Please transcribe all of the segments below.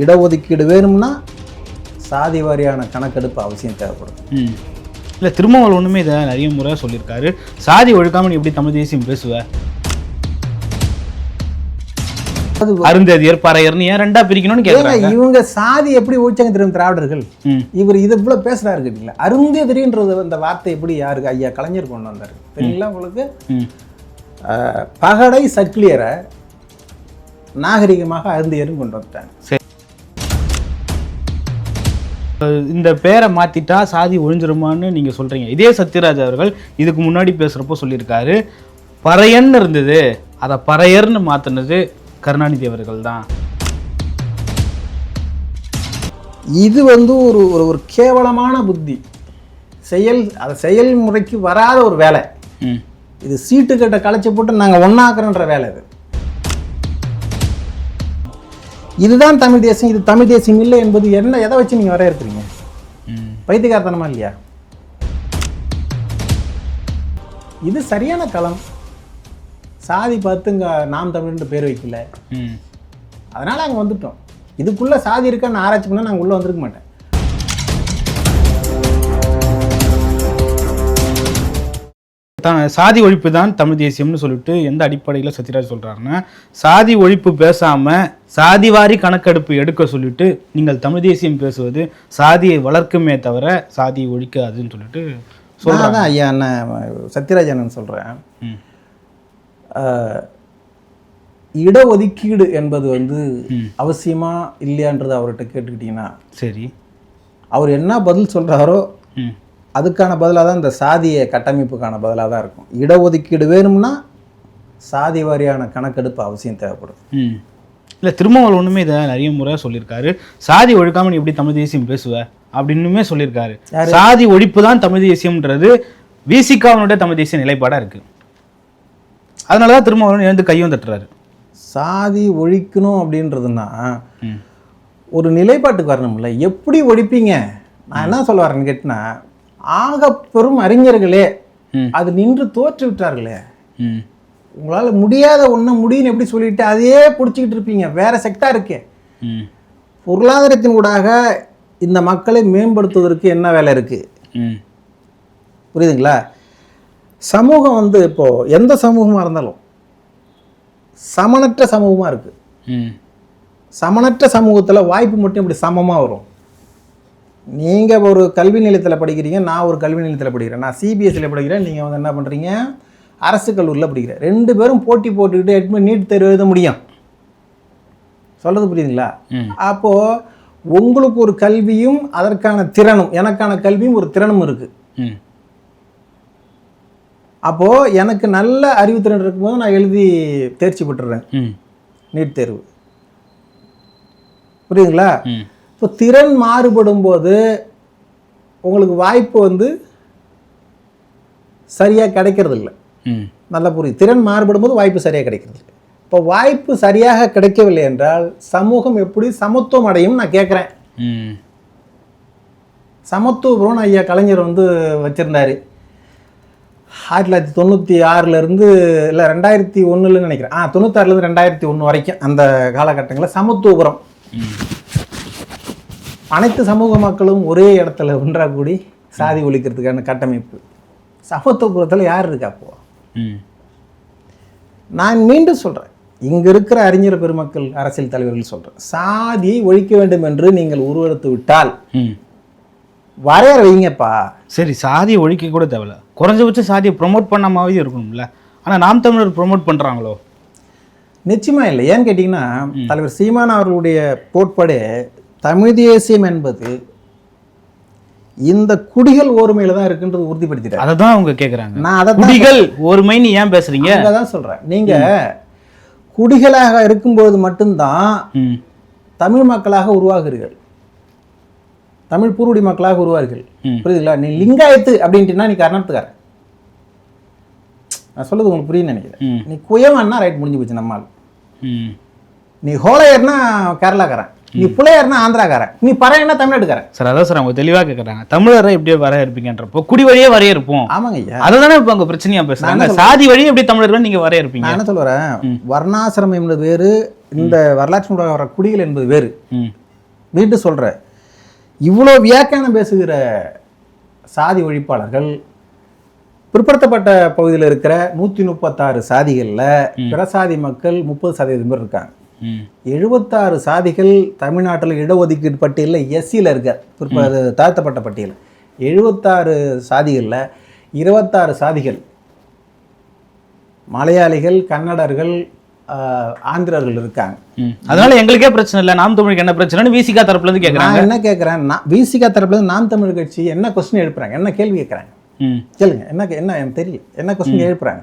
இடஒதுக்கீடு வேணும்னா சாதி வாரியான கணக்கெடுப்பு அவசியம் தேவைப்படும். இல்லை திருமாவளவன் ஒன்றுமே இதை நிறைய முறை சொல்லியிருக்காரு. சாதி ஒழுக்காம நீ எப்படி தமிழ் தேசியம் பேசுவ? அருந்ததியர் பறையர்னு ஏன் ரெண்டா பிரிக்கணும்னு கேட்குறாங்க இவங்க சாதி எப்படி ஒழிச்சாங்க தெரியும் திராவிடர்கள்? இவர் இதை இவ்வளோ பேசுறாரு கேட்டீங்களா? அருந்ததிரின்றது அந்த வார்த்தை எப்படி யாருக்கு? ஐயா கலைஞர் கொண்டு வந்தார். தெரியுங்களா உங்களுக்கு? பகடை சக்கிலியரை நாகரிகமாக அருந்தியரும் கொண்டு வந்துட்டாங்க. இந்த பேரை மாத்திட்டா சாதி ஒழிஞ்சிருமான்னு நீங்க சொல்றீங்க. இதே சத்யராஜ் அவர்கள் இதுக்கு முன்னாடி பேசுறப்போ சொல்லியிருக்காரு. பறையன்னு இருந்தது. அதை பறையர்னு மாத்தினது கருணாநிதி அவர்கள் தான். இது வந்து ஒரு ஒரு ஒரு கேவலமான புத்தி. செயல் அது செயல்முறைக்கு வராத ஒரு வேலை. ம். இது சீட்டு கட்டை களைச்சி போட்டு நாங்கள் ஒன்றாக்குறோன்ற வேலை இது இதுதான் தமிழ் தேசம் இது தமிழ் தேசம் இல்லை என்பது என்ன? எதை வச்சு நீங்கள் வர இருக்கிறீங்க ம். பைத்தியக்காரத்தனமா இல்லையா? இது சரியான களம். சாதி பார்த்து இங்கே நாம் தமிழ்னு பேர் வைக்கல. ம். அதனால் அங்கே வந்துட்டோம். இதுக்குள்ளே சாதி இருக்கான்னு ஆராய்ச்சி பண்ணால் நாங்கள் உள்ளே வந்திருக்க மாட்டேன். சாதி ஒழிப்பு தான் தமிழ் தேசியம்னு சொல்லிட்டு எந்த அடிப்படையில் சத்யராஜ் சொல்றாருன்னா சாதி ஒழிப்பு பேசாம சாதிவாரி கணக்கெடுப்பு எடுக்க சொல்லிட்டு நீங்கள் தமிழ் தேசியம் பேசுவது சாதியை வளர்க்குமே தவிர சாதியை ஒழிக்காதுன்னு சொல்லிட்டு தான் ஐயா அண்ணன் சத்யராஜ் அண்ணன் சொல்கிறேன் இடஒதுக்கீடு என்பது வந்து. அவசியமா இல்லையான்றது அவர்கிட்ட கேட்டுக்கிட்டிங்கன்னா சரி. அவர் என்ன பதில் சொல்கிறாரோ அதுக்கான பதிலாக தான் இந்த சாதிய கட்டமைப்புக்கான பதிலாக தான் இருக்கும். இடஒதுக்கீடு வேணும்னா சாதி வாரியான கணக்கெடுப்பு அவசியம் தேவைப்படும் ம். இல்லை திருமாவளவன் ஒன்றுமே இதை நிறைய முறை சொல்லியிருக்காரு. சாதி ஒழிக்காம நீ எப்படி தமிழ் தேசியம் பேசுவ? அப்படின்னுமே சொல்லியிருக்காரு. சாதி ஒழிப்பு தான் தமிழ் தேசியம்ன்றது விசிகாவனுடைய தமிழ் தேசிய நிலைப்பாடாக இருக்கு. அதனால தான் திருமாவளவன் எழுந்து கையும் தட்டுறாரு. சாதி ஒழிக்கணும் அப்படின்றதுன்னா ஒரு நிலைப்பாட்டுக்கு வரணும்ல. எப்படி ஒழிப்பீங்க? நான் என்ன சொல்ல வரேன்னு கேட்டினா ஆக பெரும் அறிஞர்களே. அது நின்று தோற்று விட்டார்களே உங்களால் முடியாத ஒன்று முடியும்னு எப்படி சொல்லிட்டு அதையே பிடிச்சிக்கிட்டு இருப்பீங்க. வேற செக்டா இருக்கே. ம். பொருளாதாரத்தின் ஊடாக இந்த மக்களை மேம்படுத்துவதற்கு என்ன வேலை இருக்குது ம். புரியுதுங்களா? சமூகம் வந்து இப்போது எந்த சமூகமாக இருந்தாலும் சமனற்ற சமூகமாக இருக்குது ம். சமனற்ற சமூகத்தில் வாய்ப்பு மட்டும் இப்படி சமமாக வரும்? நீங்கள் ஒரு கல்வி நிலையத்தில் படிக்கிறீங்க நான் ஒரு கல்வி நிலையத்தில் படிக்கிறேன். நான் சிபிஎஸ்சியில் படிக்கிறேன் நீங்கள் வந்து என்ன பண்ணுறீங்க அரசு கல்லூரியில் படிக்கிறேன் ரெண்டு பேரும் போட்டி போட்டுக்கிட்டு எட்மி நீட் தேர்வு எழுத முடியும். சொல்கிறது புரியுதுங்களா? அப்போது உங்களுக்கு ஒரு கல்வியும் அதற்கான திறனும் எனக்கான கல்வியும் ஒரு திறனும் இருக்குது அப்போது எனக்கு நல்ல அறிவுத்திறன் இருக்கும்போது நான் எழுதி தேர்ச்சி பெற்றுறேன். நீட் தேர்வு. புரியுதுங்களா? இப்போ திறன் மாறுபடும் போது உங்களுக்கு வாய்ப்பு வந்து சரியாக கிடைக்கிறது இல்லை நல்லா புரியுது. திறன் மாறுபடும் போது வாய்ப்பு சரியாக கிடைக்கிறது இப்போ வாய்ப்பு சரியாக கிடைக்கவில்லை என்றால் சமூகம் எப்படி சமத்துவம் அடையும் நான் கேட்குறேன் ம். சமத்துவபுரம் ஐயா கலைஞர் வந்து வச்சுருந்தாரு. ஆயிரத்தி தொள்ளாயிரத்தி தொண்ணூற்றி ஆறுலேருந்து இல்லை ரெண்டாயிரத்தி ஒன்றுலன்னு நினைக்கிறேன். ஆ தொண்ணூத்தாறுலேருந்து ரெண்டாயிரத்தி ஒன்று வரைக்கும் அந்த காலகட்டங்களில் சமத்துவபுரம் அனைத்து சமூக மக்களும் ஒரே இடத்துல ஒன்றாக கூடி சாதி ஒழிக்கிறதுக்கான கட்டமைப்பு. சமத்துவபுரத்தில் யார் இருக்கா அப்போ? ம் நான் மீண்டும் சொல்கிறேன் இங்கே இருக்கிற அறிஞர் பெருமக்கள் அரசியல் தலைவர்கள் சொல்கிறேன் சாதியை ஒழிக்க வேண்டும் என்று நீங்கள் உருவெடுத்து விட்டால் ம். வரையறை வைங்கப்பா. சரி சாதியை ஒழிக்க கூட தேவையில்ல. குறைஞ்சபட்சம் சாதியை ப்ரொமோட் பண்ணாமாவே இருக்கணும்ல. ஆனால் நாம் தமிழர் ப்ரொமோட் பண்ணுறாங்களோ நிச்சயமா இல்லை. ஏன்னு கேட்டிங்கன்னா தலைவர் சீமான் அவர்களுடைய கோட்பாடு தமிழ் தேசியம் என்பது இந்த குடிகள் ஓர்மையில தான் இருக்குன்றது உறுதிப்படுத்திட்டார் அதை தான் அவங்க கேட்குறாங்க நான் அதை குடிகள் ஒருமைன்னு ஏன் பேசுறீங்க? தான் தான் சொல்கிறேன் நீங்கள் குடிகளாக இருக்கும்போது மட்டும்தான் தமிழ் மக்களாக உருவாகிறீர்கள். தமிழ் பூர்வடி மக்களாக உருவார்கள். புரியுதுங்களா? நீ லிங்காயத்து அப்படின்ட்டுனா நீ கர்நாடகாரன் நான் சொல்றது உங்களுக்கு புரியுன்னு நினைக்கிறேன். நீ குயவன்னா ரைட் முடிஞ்சு போச்சு நம்மால். நீ ஹோலையர்னா கேரளாக்காரன். நீ புலையர்னா ஆந்திராக்காரன். நீ பறையன்னா தமிழ்நாட்டுக்காரன். சார் அதான் சார் அவங்க தெளிவாக கேட்குறாங்க தமிழரை எப்படியே வர இருப்பீங்கன்றப்போ குடி வழியே வரைய இருப்போம் ஆமாங்க ஐயா. அதை தானே இப்போ அவங்க பிரச்சனையா பேசுறாங்க? சாதி வழியே எப்படி தமிழர்கள் நீங்க வரைய இருப்பீங்க நான் என்ன சொல்லுறேன் வர்ணாசிரமம் என்பது வேறு இந்த வரலாற்று வர குடிகள் என்பது வேறு. ம். வீட்டு சொல்கிறேன் இவ்வளோ வியாக்கியானம் பேசுகிற சாதி ஒழிப்பாளர்கள் பிற்படுத்தப்பட்ட பகுதியில் இருக்கிற நூற்றி முப்பத்தாறு சாதிகளில் பிறசாதி மக்கள் முப்பது சதவீதம் பேர் இருக்காங்க. எழுபத்தாறு சாதிகள் தமிழ்நாட்டில் இடஒதுக்கீடு பட்டியலில் எஸ்சியில் இருக்க பிற்ப தாழ்த்தப்பட்ட பட்டியல். எழுபத்தாறு சாதிகளில் இருபத்தாறு சாதிகள் மலையாளிகள் கன்னடர்கள் ஆந்திரர்கள் இருக்காங்க. அதனால எங்களுக்கே பிரச்சனை இல்லை நாம் தமிழுக்கு என்ன பிரச்சனைன்னு விசிகா தரப்புல இருந்து கேக்குறாங்க. நான் என்ன கேட்குறேன் நான் விசிகா தரப்புல இருந்து நாம் தமிழ் கட்சி என்ன கொஸ்டின் எழுப்புறாங்க என்ன கேள்வி கேட்குறாங்க கேளுங்க என்ன என்ன எனக்கு தெரியல என்ன கொஸ்டின் எழுப்புறாங்க?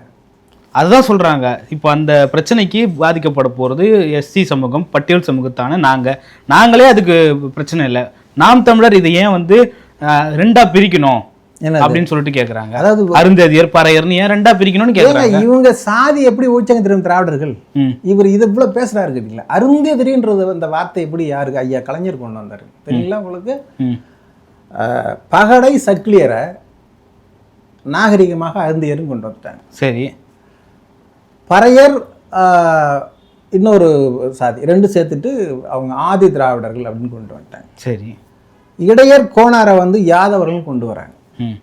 அதுதான் சொல்றாங்க. இப்போ அந்த பிரச்சனைக்கு பாதிக்கப்பட போறது எஸ்சி சமூகம் பட்டியல் சமூகத்தான நாங்க. நாங்களே அதுக்கு பிரச்சனை இல்லை. நாம் தமிழர் இதை ஏன் வந்து அஹ், ரெண்டா பிரிக்கணும்? அப்படின்னு சொல்லிட்டு கேக்குறாங்க. அதாவது அருந்ததியர் பறையர்னு ஏன் ரெண்டா பிரிக்கணும்னு ஏங்க கேக்குறாங்க. இவங்க சாதி எப்படி ஒழிச்சாங்க தெரியும் திராவிடர்கள்? இவர் இது இவ்வளோ பேசுறாரு கேட்டீங்களா? அருந்ததிரின்றது அந்த வார்த்தை எப்படி யாருக்கு ஐயா கலைஞர் கொண்டு வந்தாரு? தெரியுங்களா உங்களுக்கு? பகடை சக்லியரை நாகரிகமாக அருந்தியர்னு கொண்டு வந்துட்டாங்க. சரி. பறையர் இன்னொரு சாதி ரெண்டு சேர்த்துட்டு அவங்க ஆதி திராவிடர்கள் அப்படின்னு கொண்டு வந்துட்டாங்க. சரி. இடையர் கோணாரை வந்து யாதவர்கள் கொண்டு வராங்க. ம்.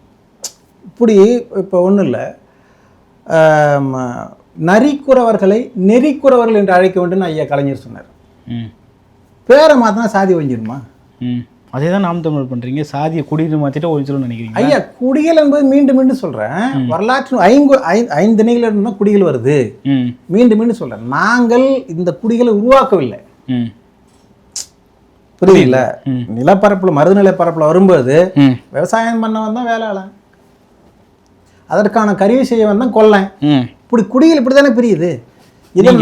இப்படி இப்போ ஒன்றும் இல்லை. நரிக்குறவர்களை நெறிக்குறவர்கள் என்று அழைக்க வேண்டும் ஐயா கலைஞர் சொன்னார். ம். பேரை மாற்றினா சாதி ஒழிஞ்சிருமா ம். அதே தான் நாம் தமிழ் பண்றீங்க. சாதியை குடியிரு மாத்திட்டு ஒழிச்சிடும்னு நினைக்கிறீங்க ஐயா குடிகள் என்பது மீண்டும் மீண்டும் சொல்கிறேன் வரலாற்று ஐந்து ஐந்து திணைகள் இருந்தால் குடிகள் வருது. மீண்டும் மீண்டும் சொல்கிறேன் நாங்கள் இந்த குடிகளை உருவாக்கவில்லை. ம். நிலப்பரப்புல மருது நிலப்பரப்புல வரும்போது விவசாயம் பண்ண வந்தான் வேளாளன் அதற்கான கருவி செய்ய வந்தான் கொல்லன் ம். இப்படி குடிகள் இப்படி தானே பிரியுது? நாம்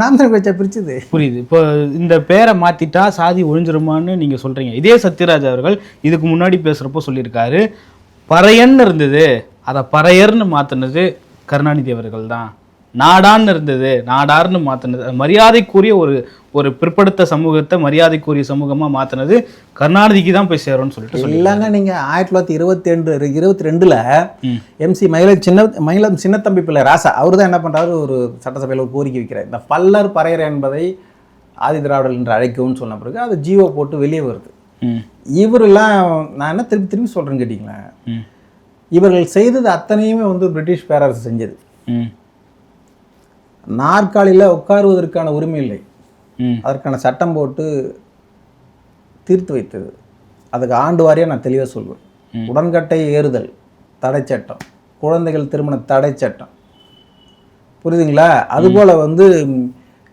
நாம் தான் வச்சா பிரிச்சுது. புரியுது. இப்போ இந்த பேரை மாத்திட்டா சாதி ஒழிஞ்சிருமான்னு நீங்க சொல்றீங்க. இதே சத்யராஜ் அவர்கள் இதுக்கு முன்னாடி பேசுறப்போ சொல்லியிருக்காரு பறையன்னு இருந்தது. அதை பறையர்னு மாத்துனது கருணாநிதி அவர்கள் தான் நாடான்னு இருந்தது நாடார்னு மாத்துனது. அது மரியாதைக்குரிய ஒரு ஒரு பிற்படுத்த சமூகத்தை மரியாதைக்குரிய சமூகமா மாத்துனது கருணாநிதிக்கு தான் போய் சேரும்னு சொல்லிட்டு சொல்லி இல்லைங்க நீங்க ஆயிரத்தி தொள்ளாயிரத்தி இருபத்தி ரெண்டு இருபத்தி ரெண்டுல. எம்சி மயில சின்ன மயிலம் சின்னத்தம்பி பிள்ளை ராசா அவர் தான் என்ன பண்றாரு? ஒரு சட்டசபையில் ஒரு கோரிக்கை வைக்கிறார். இந்த பல்லர் பறையர் என்பதை ஆதி திராவிடர்கள் என்று அழைக்கவும் சொன்ன பிறகு அது ஜீவோ போட்டு வெளியே வருது. இவரெல்லாம் நான் என்ன திருப்பி திருப்பி சொல்றேன்னு கேட்டிங்களா? ம். இவர்கள் செய்தது அத்தனையுமே வந்து பிரிட்டிஷ் பேரரசு செஞ்சது. நாற்காலியில் உட்காருவதற்கான உரிமை இல்லை. அதற்கான சட்டம் போட்டு தீர்த்து வைத்தது. அதுக்கு ஆண்டு வாரியாக நான் தெளிவாக சொல்வேன். உடன்கட்டை ஏறுதல் தடை சட்டம். குழந்தைகள் திருமண தடை சட்டம். புரியுதுங்களா? அதுபோல் வந்து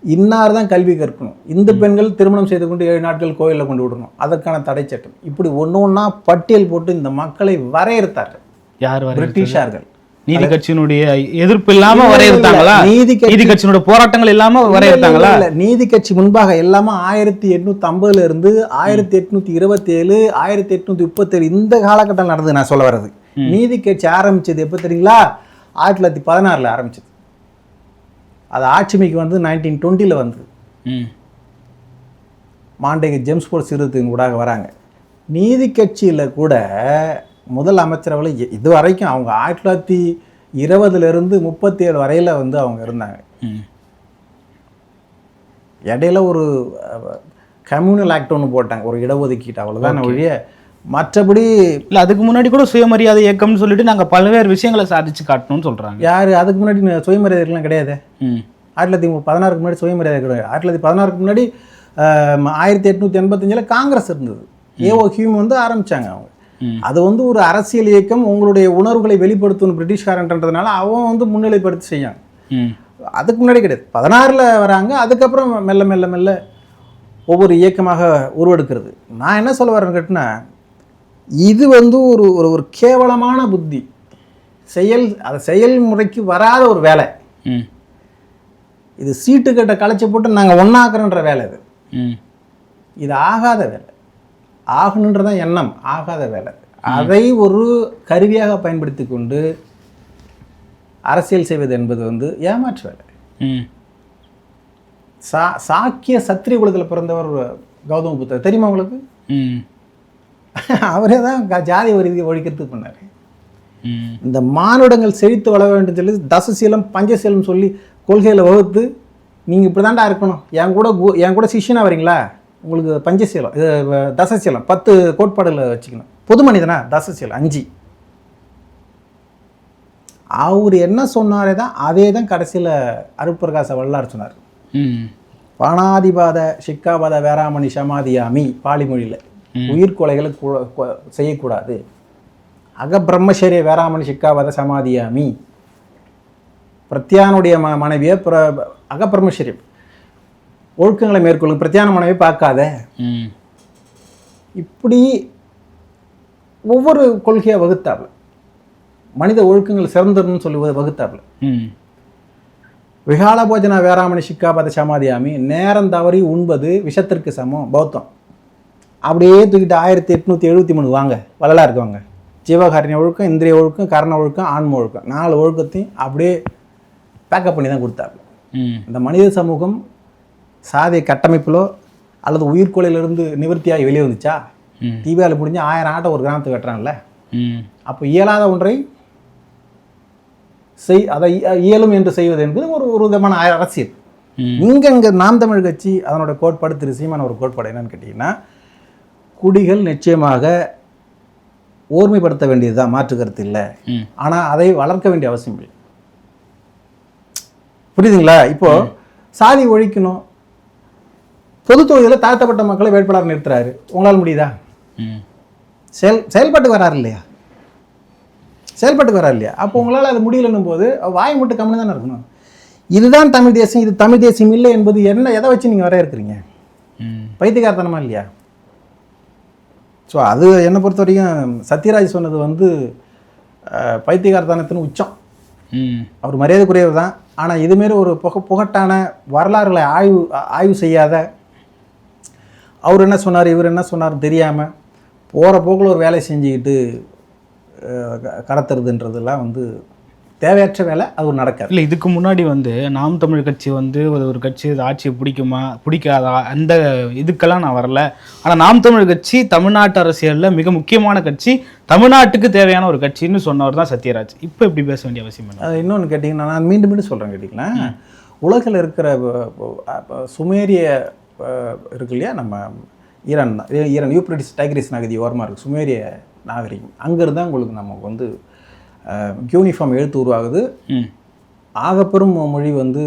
இன்னார் தான் கல்வி கற்கணும். இந்து பெண்கள் திருமணம் செய்து கொண்டு ஏழு நாட்கள் கோயிலில் கொண்டு விடணும். அதற்கான தடை சட்டம். இப்படி ஒன்று ஒன்றா பட்டியல் போட்டு இந்த மக்களை வரையறுத்தார்கள். யார் பிரிட்டிஷார்கள். நீதி கட்சியினுடைய எதிர்ப்பு இல்லாம வரையறுத்தாங்களா? நீதி நீதி கட்சியினுடைய போராட்டங்கள் இல்லாம வரையறுத்தாங்களா. நீதி கட்சி முன்பாக எல்லாமே ஆயிரத்தி எட்நூத்தி ஐம்பதுல இருந்து ஆயிரத்தி எட்நூத்தி இருபத்தி ஏழு ஆயிரத்தி எட்நூத்தி முப்பத்தேழு இந்த காலகட்டம் நடந்தது நான் சொல்ல வர்றது. நீதி கட்சி ஆரம்பிச்சது எப்போ தெரியுங்களா? ஆயிரத்தி தொள்ளாயிரத்தி பதினாறுல ஆரம்பிச்சது. அது ஆட்சிமைக்கு வந்து நைன்டீன் டுவெண்ட்டியில் வந்தது. மாண்டேங்க ஜேம்ஸ்போர்ட் சீர்திருத்தத்தின் ஊடாக வராங்க. நீதி கட்சியில் கூட முதல் அமைச்சரவை இது வரைக்கும் அவங்க ஆயிரத்தி தொள்ளாயிரத்தி இருபதுலேருந்து முப்பத்தி ஏழு வரையில் வந்து அவங்க இருந்தாங்க. இடையில ஒரு கம்யூனல் ஆக்ட் ஒன்று போட்டாங்க ஒரு இடஒதுக்கீட்டு அவ்வளோதான் ஒழிய மற்றபடி இல்ல அதுக்கு முன்னாடி கூட சுயமரியாதை இயக்கம்னு சொல்லிட்டு நாங்க பல்வேறு விஷயங்களை சாதிச்சு காட்டணும்னு சொல்றாங்க. யார்? அதுக்கு முன்னாடி சுயமரியாதைகள்லாம் கிடையாது? ஆயிரத்தி தொள்ளாயிரத்தி பதினாறுக்கு முன்னாடி சுயமரியாதை கிடையாது. ஆயிரத்தி தொள்ளாயிரத்தி பதினாறுக்கு முன்னாடி ஆயிரத்தி எட்நூற்றி எண்பத்தஞ்சில் காங்கிரஸ் இருந்தது. ஏஓ ஹியூம் வந்து ஆரம்பிச்சாங்க அவங்க. அது வந்து ஒரு அரசியல் இயக்கம் உங்களுடைய உணர்வுகளை வெளிப்படுத்தணும் பிரிட்டிஷ்காரன்றதுனால அவன் வந்து முன்னிலைப்படுத்தி செய்யாங்க ம். அதுக்கு முன்னாடி கிடையாது. பதினாறில் வராங்க அதுக்கப்புறம் மெல்ல மெல்ல மெல்ல ஒவ்வொரு இயக்கமாக உருவெடுக்கிறது. நான் என்ன சொல்ல வரேன்னு கேட்டினா இது வந்து ஒரு ஒரு ஒரு கேவலமான புத்தி. செயல் அது செயல்முறைக்கு வராத ஒரு வேலை. இது சீட்டு கட்ட களைச்சி போட்டு நாங்கள் ஒன்றாக்குறோன்ற வேலை இது ம். இது ஆகாத வேலை. ஆகணுன்றதான் எண்ணம் ஆகாத வேலை. அதை ஒரு கருவியாக பயன்படுத்தி கொண்டு அரசியல் செய்வது என்பது வந்து ஏமாற்று வேலை. சா சாக்கிய சத்திரிய குலத்தில் பிறந்தவர் கௌதம புத்தர். தெரியுமா உங்களுக்கு? அவரே தான் ஜாதி வரி ஒழிக்கிறதுக்கு பண்ணார். இந்த மானுடங்கள் செழித்து வளர வேண்டும் சொல்லி தசசீலம் பஞ்சசீலம் சொல்லி கொள்கையில் வகுத்து நீங்கள் இப்படி தான்டா இருக்கணும். என் கூட என் கூட சிஷ்யனா வரீங்களா? உங்களுக்கு பஞ்சசீலம் இது தசசீலம் பத்து கோட்பாடுகளை வச்சுக்கணும். பொது மனிதனா தசசீலம் அஞ்சு. அவர் என்ன சொன்னாரே தான் அதே தான் கடைசியில் அருட்பிரகாச வல்லார் சொன்னார். ம். பாணாதிபாத சிக்காபாத வேராமணி சமாதியாமி பாலிமொழியில். உயிர் கொலைகளை கு- கு- செய்யக்கூடாது. அகபிரம்மச்சரிய வேராமணி சிக்காபாத சமாதியாமி. பிரத்யானுடைய மனைவியை பிர அகபிரம்மச்சரியம். ஒழுக்கங்களை மேற்கொள்ளும் பிரத்யான மனைவியை பார்க்காத. இப்படி ஒவ்வொரு கொள்கையை வகுத்தாப்புல. மனித ஒழுக்கங்கள் சிறந்ததுன்னு சொல்லி வ- வகுத்தாப்புல. விகால போஜன வேராமணி சிக்காபாத சமாதியாமி நேரம் தவறி உண்பது விஷத்திற்கு சமம் பௌத்தம். அப்படியே தூக்கிட்டு ஆயிரத்தி எட்நூற்றி எழுபத்தி மூணு வாங்க வள்ளலாருக்கு வாங்க ஜீவகாரண்ய ஒழுக்கம் இந்திரிய ஒழுக்கம் கரண ஒழுக்கம் ஆன்ம ஒழுக்கம். நாலு ஒழுக்கத்தையும் அப்படியே பேக்கப் பண்ணி தான் கொடுத்தாரு இந்த மனித சமூகம் சாதி கட்டமைப்பிலோ அல்லது உயிர்கொலையிலிருந்து நிவர்த்தியாகி வெளியே வந்துச்சா. தீபாவளி முடிஞ்சு ஆயிரம் ஆட்டை ஒரு கிராமத்துக்கு வெட்டுறான்ல ம். அப்போ இயலாத ஒன்றை செய் அதை இய- இயலும் என்று செய்வது என்பது ஒரு ஒரு விதமான அரசியல். இங்க இங்க நாம் தமிழ் கட்சி அதனோட கோட்பாடு திரு சீமான ஒரு கோட்பாடு என்னன்னு கேட்டிங்கன்னா குடிகள் நிச்சயமாக ஓர்மைப்படுத்த வேண்டியதுதான் மாற்று கருத்து இல்லை. ஆனால் அதை வளர்க்க வேண்டிய அவசியம் இல்லை. புரியுதுங்களா? இப்போ சாதி ஒழிக்கணும் பொது தொகுதியில் தாழ்த்தப்பட்ட மக்களை வேட்பாளர் நிறுத்துறாரு. உங்களால் முடியுதா? செயல் செயல்பாட்டுக்கு வராரு இல்லையா? செயல்பாட்டுக்கு வராரு இல்லையா? அப்போ உங்களால் அது முடியலன்னும் போது வாய் மட்டும் கம்மி தானே இருக்கணும். இதுதான் தமிழ் தேசம் இது தமிழ் தேசம் இல்லை என்பது என்ன எதை வச்சு நீங்கள் வர இருக்கிறீங்க ம். பைத்தியக்காரத்தனமா இல்லையா? ஸோ அது என்னை பொறுத்த வரைக்கும் சத்யராஜ் சொன்னது வந்து அஹ், பைத்தியக்காரத்தனத்தின் உச்சம். அவர் மரியாதைக்குரியவர் தான். ஆனால் இதுமாரி ஒரு புக புகட்டான வரலாறுகளை ஆய்வு ஆய்வு செய்யாத அவர் என்ன சொன்னார் இவர் என்ன சொன்னார் தெரியாமல் போகிற போக்கில் ஒரு வேலையை செஞ்சுக்கிட்டு கடத்துறதுன்றதெல்லாம் வந்து தேவையற்ற வேலை அது நடக்காது. இல்லை இதுக்கு முன்னாடி வந்து நாம் தமிழ் கட்சி வந்து ஒரு ஒரு கட்சி ஆட்சியை பிடிக்குமா பிடிக்காதா அந்த இதுக்கெல்லாம் நான் வரல. ஆனால் நாம் தமிழ் கட்சி தமிழ்நாட்டு அரசியலில் மிக முக்கியமான கட்சி தமிழ்நாட்டுக்கு தேவையான ஒரு கட்சின்னு சொன்னவர் தான் சத்யராஜ். இப்போ இப்படி பேச வேண்டிய அவசியம் அது இன்னொன்று கேட்டிங்கன்னா நான் மீண்டும் மீண்டும் சொல்கிறேன் கேட்டிங்கன்னா உலகில் இருக்கிற சுமேரிய இருக்கு இல்லையா? நம்ம ஈரான் தான். ஈரான் யூப்ரட்டிஸ் டைக்ரிஸ் நகதி ஓரமாக இருக்குது சுமேரிய நாகரிகம். அங்கிருந்து தான் உங்களுக்கு நமக்கு வந்து யூனிஃபார்ம் எழுத்து உருவாகுது. ஆகப்பெரும் மொழி வந்து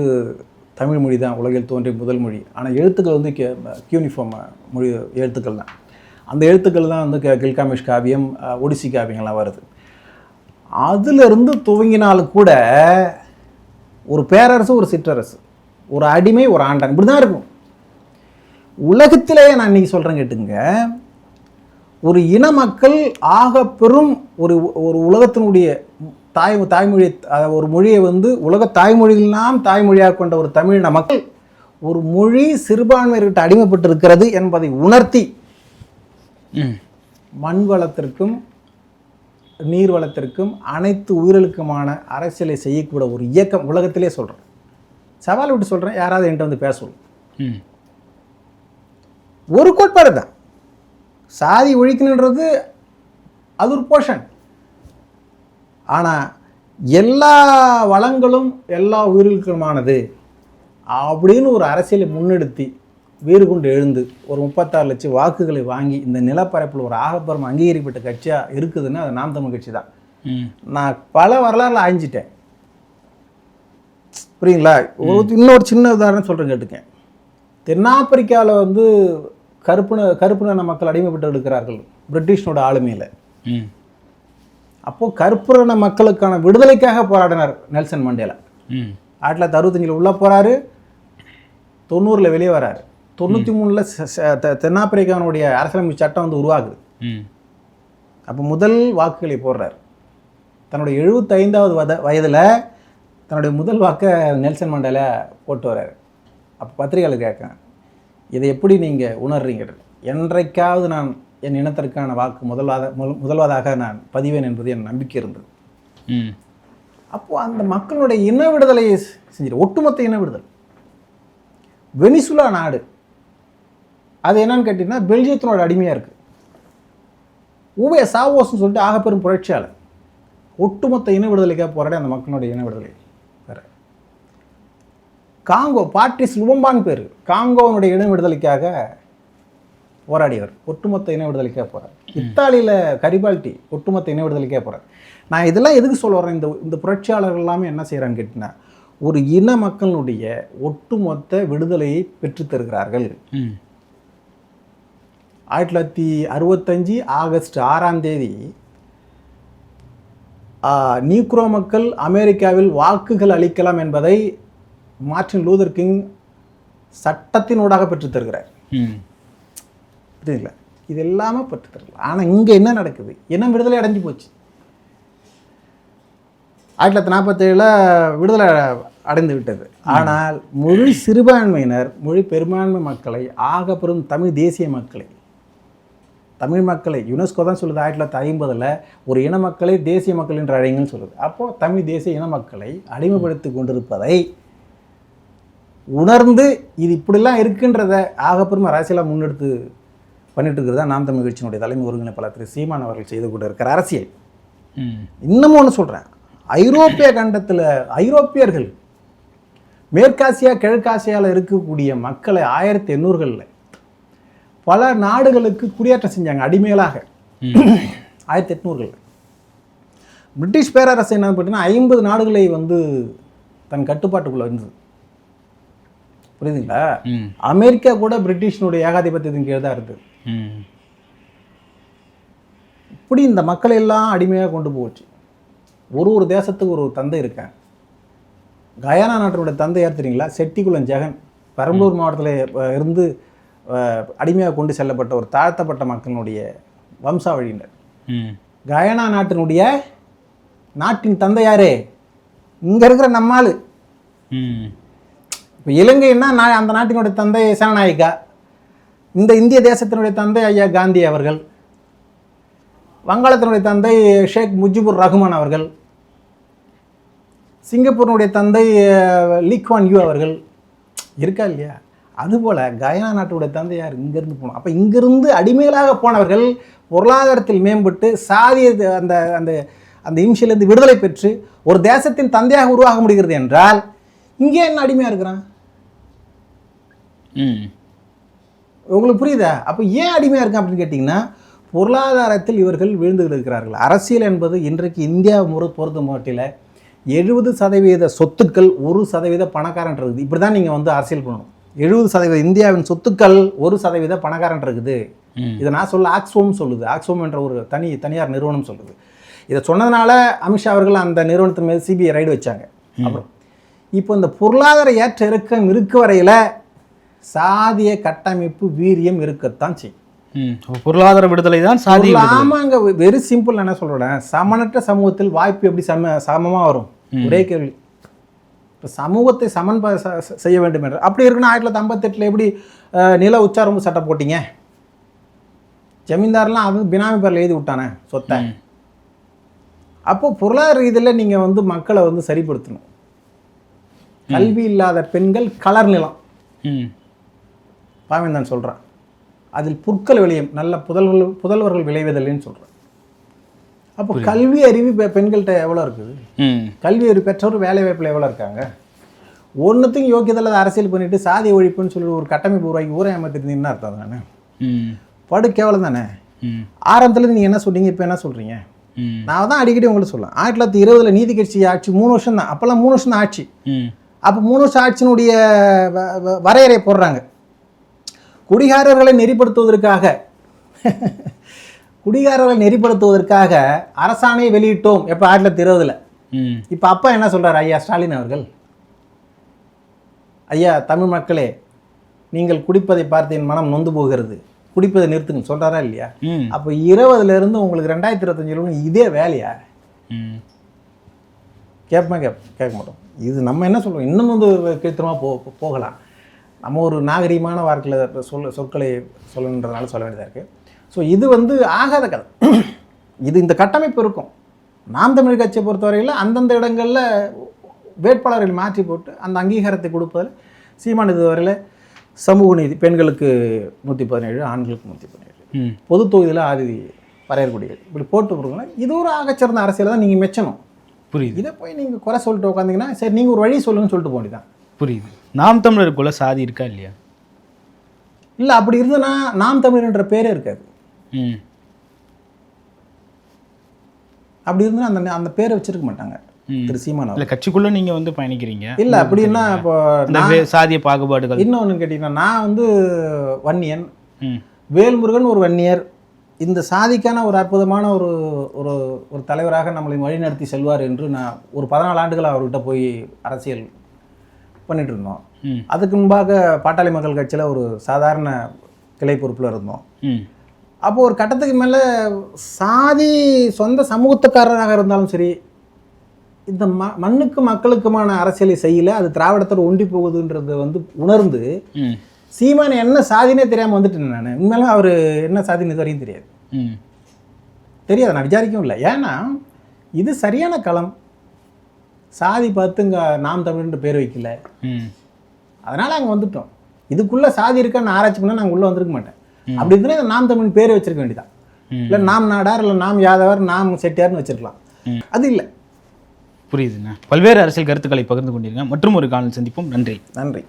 தமிழ் மொழி தான் உலகில் தோன்றிய முதல் மொழி. ஆனால் எழுத்துக்கள் வந்து யூனிஃபார்ம் மொழி எழுத்துக்கள் தான். அந்த எழுத்துக்கள் தான் வந்து கி- கில்காமிஷ் காவியம் ஒடிசி காவியங்கள்லாம் வருது. அதிலிருந்து துவங்கினாலும் கூட ஒரு பேரரசு ஒரு சிற்றரசு ஒரு அடிமை ஒரு ஆண்டான் இப்படி தான் இருக்கும். உலகத்திலேயே நான் இன்னைக்கு சொல்கிறேன் கேட்டுங்க ஒரு இன மக்கள் ஆக பெரும் ஒரு ஒரு உலகத்தினுடைய தாய் தாய்மொழி ஒரு மொழியை வந்து உலக தாய்மொழிகளெல்லாம் தாய்மொழியாக கொண்ட ஒரு தமிழின மக்கள் ஒரு மொழி சிறுபான்மையர்கிட்ட அடிமைப்பட்டு இருக்கிறது என்பதை உணர்த்தி மண் வளத்திற்கும் நீர் வளத்திற்கும் அனைத்து உயிர்களுக்குமான அரசியலை செய்யக்கூடிய ஒரு இயக்கம் உலகத்திலே சொல்கிறேன் சவால் விட்டு சொல்கிறேன் யாராவது என்கிட்ட வந்து பேசணும் ம். ஒரு கோட்பாடு தான் சாதி ஒழிக்கணுன்றது அது ஒரு போர்ஷன் ஆனால் எல்லா வளங்களும் எல்லா உயிர்களுக்குமானது அப்படின்னு ஒரு அரசியலை முன்னெடுத்தி வீறு கொண்டு எழுந்து ஒரு முப்பத்தாறு லட்சம் வாக்குகளை வாங்கி இந்த நிலப்பரப்பில் ஒரு ஆகப்பெரும் அங்கீகரிக்கப்பட்ட கட்சியாக இருக்குதுன்னா அது நாம் தமிழ் கட்சி தான். நான் பல வரலாறுல ஆய்ஞ்சிட்டேன். புரியுங்களா ஒரு இன்னொரு சின்ன உதாரணம் சொல்கிறேன் கேட்டுக்கேன். தென்னாப்பிரிக்காவில் வந்து கருப்பின கருப்பின மக்கள் அடிமைப்பட்டு இருக்கிறார்கள் பிரிட்டிஷனோட ஆளுமையில். அப்போது கருப்பின மக்களுக்கான விடுதலைக்காக போராடினார் நெல்சன் மண்டேலா. ஆயிரத்தி தொள்ளாயிரத்தி அறுபத்தஞ்சில் உள்ளே போகிறாரு தொண்ணூறில் வெளியே வராரு. தொண்ணூற்றி மூணில் தென்னாப்பிரிக்காவினுடைய அரசியலமைப்பு சட்டம் வந்து உருவாகுது. அப்போ முதல் வாக்குகளை போடுறார். தன்னுடைய எழுபத்தைந்தாவது வத வயதில் தன்னுடைய முதல் வாக்கை நெல்சன் மண்டேலா போட்டு வர்றாரு. அப்போ பத்திரிகையாளர் கேட்கேன் இதை எப்படி நீங்கள் உணர்றீங்க? என்றைக்காவது நான் என் இனத்திற்கான வாக்கு முதல்வாத முதல் முதல்வாதாக நான் பதிவேன் என்பது என் நம்பிக்கை இருந்தது. அப்போது அந்த மக்களுடைய இன விடுதலையை செஞ்சிரு ஒட்டுமொத்த இன விடுதலை. வெனிசுலா நாடு. அது என்னன்னு கேட்டிங்கன்னா பெல்ஜியத்தினோட அடிமையாக இருக்குது ஊவே சாவோஸ்னு சொல்லிட்டு ஆகப்பெரும் புரட்சியாளர். ஒட்டுமொத்த இன விடுதலைக்காக போராடி அந்த மக்களுடைய இன விடுதலை. காங்கோ பாட்ரிஸ் லுவம்பான் பேர். காங்கோவனுடைய இன விடுதலைக்காக போராடியவர். ஒட்டுமொத்த இன விடுதலைக்காக போகிறார் இத்தாலியில் கரிபால்டி ஒட்டுமொத்த இன விடுதலைக்காக போகிறார் நான் இதெல்லாம் எதுக்கு சொல்ல வரேன்? இந்த இந்த புரட்சியாளர்கள் எல்லாமே என்ன செய்கிறான்னு கேட்டிங்கன்னா ஒரு இன மக்களுடைய ஒட்டுமொத்த விடுதலையை பெற்றுத் தருகிறார்கள். ம். ஆயிரத்தி தொள்ளாயிரத்தி அறுபத்தஞ்சு ஆகஸ்ட் ஆறாம் தேதி நீக்ரோ மக்கள் அமெரிக்காவில் வாக்குகள் அளிக்கலாம் என்பதை மார்ட்டின் லூதர் கிங் சட்டத்தினூடாக பெற்றுத் தருகிறார். ம். புரியுதுங்களா? இது எல்லாமே பெற்றுத் தருகிறார். ஆனால் இங்கே என்ன நடக்குது? இனம் விடுதலை அடைஞ்சு போச்சு. ஆயிரத்தி தொள்ளாயிரத்தி நாற்பத்தேழில் விடுதலை அடைந்து விட்டது. ஆனால் மொழி சிறுபான்மையினர் மொழி பெரும்பான்மை மக்களை ஆக பெரும் தமிழ் தேசிய மக்களை தமிழ் மக்களை யுனெஸ்கோ தான் சொல்லுது ஆயிரத்தி தொள்ளாயிரத்தி ஐம்பதில் ஒரு இன மக்களை தேசிய மக்கள் என்று அழைங்கன்னு சொல்லுது. அப்போது தமிழ் தேசிய இன மக்களை அடிமைப்படுத்தி கொண்டிருப்பதை உணர்ந்து இது இப்படிலாம் இருக்குன்றத ஆகப்பெரும் அரசியலாக முன்னெடுத்து பண்ணிட்டு இருக்கிறதா நாம் தமிழ் கட்சியினுடைய தலைமை ஒருங்கிணைப்பாளர் திரு சீமான் அவர்கள் செய்து கொண்டு இருக்கிற அரசியல். இன்னமும் ஒன்று சொல்கிறேன் ஐரோப்பிய கண்டத்தில் ஐரோப்பியர்கள் மேற்காசியா கிழக்காசியாவில் இருக்கக்கூடிய மக்களை ஆயிரத்தி எண்ணூறுகளில் பல நாடுகளுக்கு குடியேற்றம் செஞ்சாங்க அடிமைகளாக. ஆயிரத்தி எட்நூறுகளில். பிரிட்டிஷ் பேரரசு என்ன பார்த்தீங்கன்னா ஐம்பது நாடுகளை வந்து தன் கட்டுப்பாட்டுக்குள்ளே இருந்தது புரியுதுங்களா? அமெரிக்கா கூட பிரிட்டிஷினுடைய ஏகாதிபத்தியத்தின் கீழ் தான் இருந்தது இப்படி இந்த மக்களை எல்லாம் அடிமையாக கொண்டு போச்சு. ஒரு ஒரு தேசத்துக்கு ஒரு தந்தை இருக்காங்க கயானா நாட்டினுடைய தந்தை யார் தெரியுங்களா? செட்டிக்குளம் ஜெகன். பெரம்பலூர் மாவட்டத்தில் இருந்து அடிமையாக கொண்டு செல்லப்பட்ட ஒரு தாழ்த்தப்பட்ட மக்களினுடைய வம்சாவழியினர். கயானா நாட்டினுடைய நாட்டின் தந்தை யாரு? இங்கே இருக்கிற நம்மாள். இப்போ இலங்கைன்னா நான் அந்த நாட்டினுடைய தந்தை சேனநாயக்கா இந்த இந்திய தேசத்தினுடைய தந்தை ஐயா காந்தி அவர்கள். வங்காளத்தினுடைய தந்தை ஷேக் முஜிபுர் ரஹ்மான் அவர்கள். சிங்கப்பூரினுடைய தந்தை லீக்வான் யூ அவர்கள். இருக்கா இல்லையா? அதுபோல் கயானா நாட்டுடைய தந்தை யார்? இங்கேருந்து போனோம் அப்போ இங்கிருந்து அடிமைகளாக போனவர்கள் பொருளாதாரத்தில் மேம்பட்டு சாதிய அந்த அந்த அந்த இம்சையிலிருந்து விடுதலை பெற்று ஒரு தேசத்தின் தந்தையாக உருவாக முடிகிறது என்றால் இங்கே என்ன அடிமையாக இருக்கிறான்? உங்களுக்கு புரியுதா? அப்போ ஏன் அடிமையாக இருக்கான் அப்படின்னு கேட்டிங்கன்னா பொருளாதாரத்தில் இவர்கள் விழுந்து இருக்கிறார்கள். அரசியல் என்பது இன்றைக்கு இந்தியா முறை பொறுத்த மட்டில் எழுபது சதவீத சொத்துக்கள் ஒரு சதவீத பணக்காரன் இருக்குது. இப்படி தான் நீங்கள் வந்து அரசியல் பண்ணணும். எழுபது சதவீத இந்தியாவின் சொத்துக்கள் ஒரு சதவீத பணக்காரன் இருக்குது. இதை நான் சொல்ல ஆக்ஸ்வோம் சொல்லுது. ஆக்ஸ்வோம் என்ற ஒரு தனி தனியார் நிறுவனம் சொல்லுது. இதை சொன்னதுனால அமித்ஷா அவர்கள் அந்த நிறுவனத்தின் மீது சிபிஐ ரைடு வச்சாங்க. அப்புறம் இப்போ இந்த பொருளாதார ஏற்ற இறக்கம் இருக்க வரையில் சாதிய கட்டமைப்பு வீரியம் இருக்கத்தான் செய்யும். பொருளாதார விடுதலை தான் சாதி ஆமாங்க வெரி சிம்பிள் என்ன சொல்கிறேன் சமனற்ற சமூகத்தில் வாய்ப்பு எப்படி சம சமமாக வரும்? ஒரே கேள்வி. இப்போ சமூகத்தை சமன் செய்ய வேண்டும் என்று. அப்படி இருக்குன்னா ஆயிரத்தி தொள்ளாயிரத்தி ஐம்பத்தெட்டில் எப்படி நில உச்சாரம்பு சட்டம் போட்டீங்க? ஜமீன்தார்லாம் அது பினாமி பேரில் எழுதி விட்டானே சொத்தை. ம். அப்போ பொருளாதார ரீதியில் நீங்கள் வந்து மக்களை வந்து சரிப்படுத்தணும். கல்வி இல்லாத பெண்கள் கலர் நிலம். பாவேந்தன் சொல்கிறான் அதில் புற்கள் விளையும் நல்ல புதல்வர்கள் புதல்வர்கள் விளைவதில்லைன்னு சொல்கிறேன் அப்போ கல்வி அறிவு பெண்கள்கிட்ட எவ்வளோ இருக்குது? கல்வி அறிவு பெற்றோர் வேலை வாய்ப்பில் எவ்வளோ இருக்காங்க? ஒன்றுத்துக்கும் யோக்கியதை இல்லாத அரசியல் பண்ணிட்டு சாதி ஒழிப்புன்னு சொல்லி ஒரு கட்டமைப்பு உருவாக்கி ஊரை ஏமாத்திருந்தீங்கன்னா அர்த்தம் தானே படு கேவலம் தானே? ஆரம்பத்தில் நீங்கள் என்ன சொன்னீங்க இப்போ என்ன சொல்கிறீங்க நான் தான் அடிக்கடி உங்களுக்கு சொல்லுவேன். ஆயிரத்தி தொள்ளாயிரத்தி இருபதில் நீதி கட்சி ஆட்சி மூணு வருஷம் தான் அப்போல்லாம் மூணு வருஷம் தான் ஆட்சி அப்போ மூணு வருஷம் ஆட்சியினுடைய வரையறை போடுறாங்க. குடிகாரர்களை நெறிப்படுத்துவதற்காக குடிகாரர்களை நெறிப்படுத்துவதற்காக அரசாணையை வெளியிட்டோம். எப்போ? ஆயிரத்தி தொள்ளாயிரத்தி இருபதில். இப்போ அப்பா என்ன சொல்றாரு ஐயா? ஸ்டாலின் அவர்கள். ஐயா தமிழ் மக்களே நீங்கள் குடிப்பதை பார்த்து என் மனம் நொந்து போகிறது. குடிப்பதை நிறுத்துங்க சொல்றாரா இல்லையா? அப்போ இருபதுல இருந்து உங்களுக்கு ரெண்டாயிரத்தி இருபத்தஞ்சில் இதே வேலையா? ம். கேட்போமா கேப் கேட்க மாட்டோம். இது நம்ம என்ன சொல்றோம்? இன்னும் வந்து கீழ்த்தரமாக போ போ- போகலாம். நம்ம ஒரு நாகரிகமான வார்த்தையில் சொல் சொற்களை சொல்லணுன்றதுனால சொல்ல வேண்டியதாக இருக்குது ஸோ இது வந்து ஆகாத கதை. இது இந்த கட்டமைப்பு இருக்கும். நாம் தமிழ் கட்சியை பொறுத்தவரையில் அந்தந்த இடங்களில் வேட்பாளர்களை மாற்றி போட்டு அந்த அங்கீகாரத்தை கொடுப்பதில் சீமான் இதுவரையில் சமூக நீதி பெண்களுக்கு நூற்றி பதினேழு ஆண்களுக்கு நூற்றி பதினேழு. பொது தொகுதியில் ஆதி வரையறுக்கூடியது இப்படி போட்டு கொடுக்கலாம் இது ஒரு ஆகச்சிறந்த அரசியலை தான் நீங்கள் மெச்சணும். புரியுது. இதை போய் நீங்கள் குறை சொல்லிட்டு உட்காந்தீங்கன்னா சரி நீங்கள் ஒரு வழி சொல்லுங்கன்னு சொல்லிட்டு போண்டிதான் புரியுது. நாம் தமிழருக்குள்ள சாதி இருக்கா இல்லையா? இல்லை அப்படி இருந்ததுன்னா நாம் தமிழர்ன்ற பேரே இருக்காது. அப்படி இருந்தால் அந்த அந்த பேரை வச்சிருக்க மாட்டாங்க. திரு சீமான் இல்லை கட்சிக்குள்ள நீங்க வந்து பயணிக்கிறீங்க. இல்லை அப்படின்னா இப்போ சாதிய பாகுபாடுகள். இன்னொன்று கேட்டிங்கன்னா நான் வந்து வன்னியன். வேல்முருகன் ஒரு வன்னியர். இந்த சாதிக்கான ஒரு அற்புதமான ஒரு ஒரு ஒரு தலைவராக நம்மளை வழிநடத்தி செல்வார் என்று நான் ஒரு பதினாலு ஆண்டுகள் அவர்கிட்ட போய் அரசியல் பண்ணிட்டு இருந்தோம் அதுக்கு முன்பாக பாட்டாளி மக்கள் கட்சியில் ஒரு சாதாரண கிளை பொறுப்பில் இருந்தோம். ம். அப்போ ஒரு கட்டத்துக்கு மேலே சாதி சொந்த சமூகத்துக்காரராக இருந்தாலும் சரி இந்த ம மண்ணுக்கு மக்களுக்குமான அரசியலை செய்யல அது திராவிடத்தோட ஒண்டி போகுதுன்றது வந்து உணர்ந்து சீமான் என்ன சாதினே தெரியாமல் வந்துட்டேன் நான். உண்மையிலும் அவர் என்ன சாதின்னு வரையும் தெரியாது. ம். தெரியாது நான் விசாரிக்கவும் இல்லை. ஏன்னா இது சரியான களம். சாதி பார்த்து இங்கே நாம் தமிழ்ன்ற பேர் வைக்கல. அதனால் அங்கே வந்துட்டோம். இதுக்குள்ளே சாதி இருக்கான்னு ஆராய்ச்சி பண்ணால் நாங்கள் உள்ளே வந்திருக்க மாட்டேன். அப்படி இருந்தால் இந்த நாம் தமிழ் பேர் வச்சிருக்க வேண்டியதான். இல்லை நாம் நாடார் இல்லை நாம் யாதவர் நாம் செட்டியார்னு வச்சிருக்கலாம். அது இல்லை. புரியுதுண்ணா. பல்வேறு அரசியல் கருத்துக்களை பகிர்ந்து கொண்டீங்க மற்றும் ஒரு காணல் சந்திப்போம். நன்றி. நன்றி.